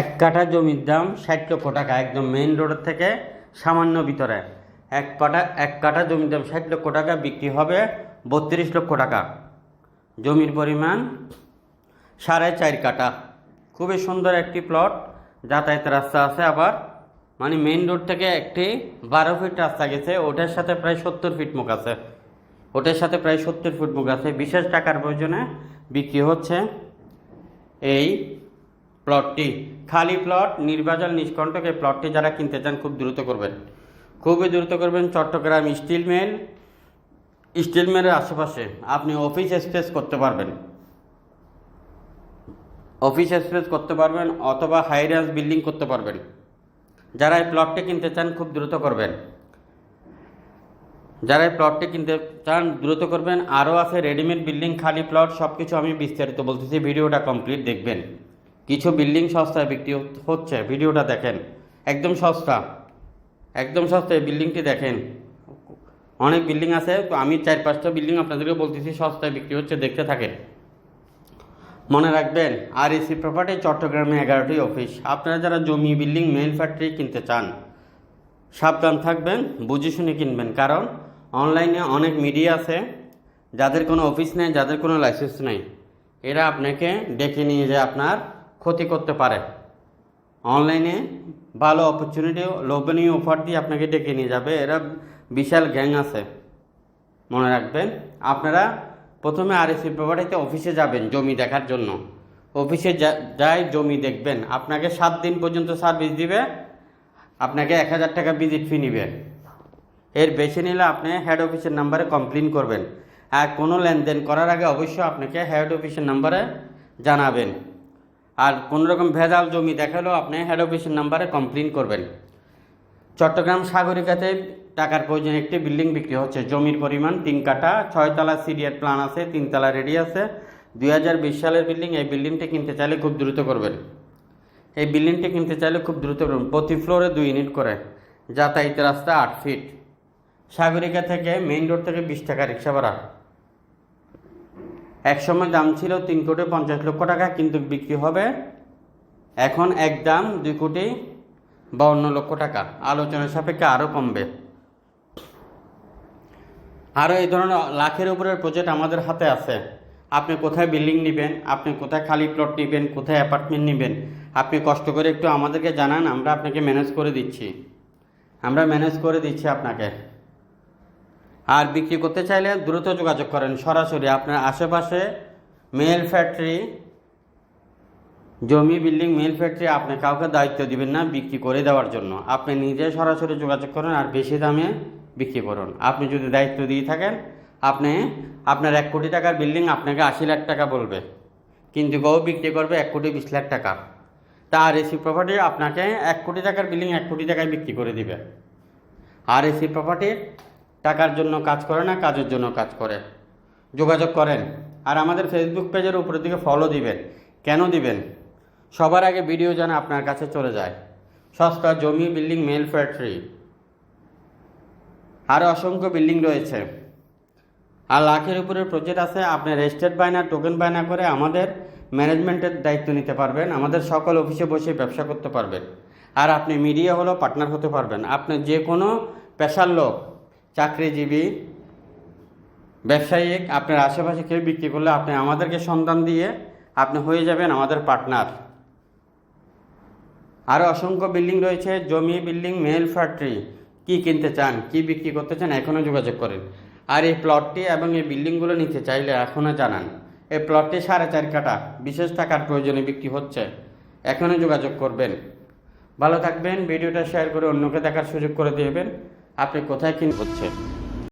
এক কাঠা জমির দাম ষাট লক্ষ টাকা, একদম মেইন রোডের থেকে সামান্য ভিতরে। এক পাটা এক কাঠা জমির দাম ষাট লক্ষ টাকা, বিক্রি হবে বত্রিশ লক্ষ টাকা। জমির পরিমাণ সাড়ে চার কাঠা। খুবই সুন্দর একটি প্লট যাতায়াতের রাস্তা আছে আবার। মানে মেইন রোড থেকে একটি বারো ফিট রাস্তা গেছে, ওটার সাথে প্রায় সত্তর ফিট মুখ আছে। ওটার সাথে প্রায় সত্তর ফুট মুখ আছে। বিশেষ টাকার প্রয়োজনে বিক্রি হচ্ছে এই প্লটটি। খালি প্লট, নির্বাচন নিষ্কণ্টক এই প্লটটি যারা কিনতে চান খুব দ্রুত করবেন। খুবই দ্রুত করবেন চট্টগ্রাম স্টিল মিল, স্টিল মিলের আশেপাশে। আপনি অফিস স্পেস করতে পারবেন। অফিস স্পেস করতে পারবেন অথবা হাই রাইজ বিল্ডিং করতে পারবেন। যারা এই প্লটটি কিনতে চান খুব দ্রুত করবেন। যারা এই প্লটটি কিনতে চান দ্রুত করবেন। আরও আছে রেডিমেড বিল্ডিং, খালি প্লট সব কিছু আমি বিস্তারিত বলতেছি। ভিডিওটা কমপ্লিট দেখবেন। কিছু বিল্ডিং সস্তায় বিক্রি হচ্ছে। ভিডিওটা দেখেন। একদম সস্তা। একদম সস্তা এই বিল্ডিংটি দেখেন। অনেক বিল্ডিং আছে। তো আমি চার পাঁচটা বিল্ডিং আপনাদেরকে বলতেছি, সস্তায় বিক্রি হচ্ছে। দেখতে থাকেন। মনে রাখবেন আর এসি প্রপার্টি চট্টগ্রামে এগারোটি অফিস আপনারা যারা জমি, বিল্ডিং মেল ফ্যাক্টরি কিনতে চান, সাবধান থাকবেন, বুঝে শুনে কিনবেন। কারণ অনলাইনে অনেক মিডিয়া আছে, যাদের কোনো অফিস নেই, যাদের কোনো লাইসেন্স নেই। এরা আপনাকে ডেকে নিয়ে যায় আপনার ক্ষতি করতে পারে। অনলাইনে ভালো অপরচুনিটি লোভনীয় অফার দিয়ে আপনাকে ডেকে নিয়ে যাবে। এরা বিশাল গ্যাং আছে। মনে রাখবেন, আপনারা প্রথমে আর এসি প্রপার্টিতে অফিসে যাবেন জমি দেখার জন্য। অফিসে যা- যাই জমি দেখবেন, আপনাকে সাত দিন পর্যন্ত সার্ভিস দিবে, আপনাকে এক হাজার টাকা ভিজিট ফি নিবে। এর বেশি নিলে আপনি হেড অফিসের নাম্বারে কমপ্লেন করবেন। আর কোনো লেনদেন করার আগে অবশ্যই আপনাকে হেড অফিসের নাম্বারে জানাবেন। আর কোনো রকম ভেজাল জমি দেখালেও আপনি হেড অফিসের নাম্বারে কমপ্লেন করবেন। চট্টগ্রাম সাগরিকাতে টাকার প্রয়োজনে, একটি বিল্ডিং বিক্রি হচ্ছে। জমির পরিমাণ তিন কাঠা, ছয়তলা সিরিয়ার প্ল্যান আছে, তিনতলা রেডি আছে। দুই হাজার বিশ সালের বিল্ডিং এই বিল্ডিংটি কিনতে চাইলে খুব দ্রুত করবেন। এই বিল্ডিংটি কিনতে চাইলে খুব দ্রুত করবেন। প্রতি ফ্লোরে দুই ইউনিট করে। যাতায়াত রাস্তা আট ফিট সাগরিকা থেকে মেইন রোড থেকে বিশ টাকা রিক্সা ভাড়া। একসময় দাম ছিল তিন কোটি পঞ্চাশ লক্ষ টাকা, কিন্তু বিক্রি হবে এখন এক দাম দুই কোটি বাউন্ন লক্ষ টাকা। আলোচনার সাপেক্ষে আরও কমবে। আরও এই ধরনের লাখের উপরের প্রজেক্ট আমাদের হাতে আছে। আপনি কোথায় বিল্ডিং নেবেন, আপনি কোথায় খালি প্লট নেবেন, কোথায় অ্যাপার্টমেন্ট নেবেন, আপনি কষ্ট করে একটু আমাদেরকে জানান, আমরা আপনাকে ম্যানেজ করে দিচ্ছি। আমরা ম্যানেজ করে দিচ্ছি আপনাকে। আর বিক্রি করতে চাইলে দ্রুত যোগাযোগ করেন। সরাসরি আপনার আশেপাশে মেল ফ্যাক্টরি জমি বিল্ডিং মেল ফ্যাক্টরি আপনি কাউকে দায়িত্ব দিবেন না বিক্রি করে দেওয়ার জন্য। আপনি নিজে সরাসরি যোগাযোগ করুন আর বেশি দামে বিক্রি করুন। আপনি যদি দায়িত্ব দিয়ে থাকেন, আপনি আপনার এক কোটি টাকার বিল্ডিং আপনাকে আশি লাখ টাকা বলবে। কিন্তু গো বিক্রি করবে এক কোটি বিশ লাখ টাকা। তা আর এসি প্রপার্টি আপনাকে এক কোটি টাকার বিল্ডিং এক কোটি টাকায় বিক্রি করে দিবে। আর এসি প্রপার্টির টাকার জন্য কাজ করে না, কাজের জন্য কাজ করে। যোগাযোগ করেন। আর আমাদের ফেসবুক পেজের উপরের দিকে ফলো দিবেন। কেন দিবেন? সবার আগে ভিডিও যেন আপনার কাছে চলে যায়। সস্তা, জমি বিল্ডিং মেল ফ্যাক্টরি আরও অসংখ্য বিল্ডিং রয়েছে। আর লাখের উপরে প্রজেক্ট আছে। আপনি রেজিস্টার্ড বায়না টোকেন বায়না করে আমাদের ম্যানেজমেন্টের দায়িত্ব নিতে পারবেন। আমাদের সকল অফিসে বসে ব্যবসা করতে পারবেন। আর আপনি মিডিয়া হলেও পার্টনার হতে পারবেন। আপনি যে কোনো পেশার লোক চাকরিজীবী, ব্যবসায়িক, আপনার আশেপাশে কেউ বিক্রি করলে আপনি আমাদেরকে সন্ধান দিয়ে আপনি হয়ে যাবেন আমাদের পার্টনার। আরও অসংখ্য বিল্ডিং রয়েছে, জমি, বিল্ডিং, মেল ফ্যাক্টরি। কি কিনতে চান, কি বিক্রি করতে চান এখনও যোগাযোগ করেন। আর এই প্লটটি এবং এই বিল্ডিংগুলো নিতে চাইলে এখনও জানান। এই প্লটটি সাড়ে চার কাটা বিশেষ টাকার প্রয়োজনে বিক্রি হচ্ছে। এখনও যোগাযোগ করবেন। ভালো থাকবেন, ভিডিওটা শেয়ার করে অন্যকে দেখার সুযোগ করে দেবেন। আপনি কোথায় কিন হচ্ছে।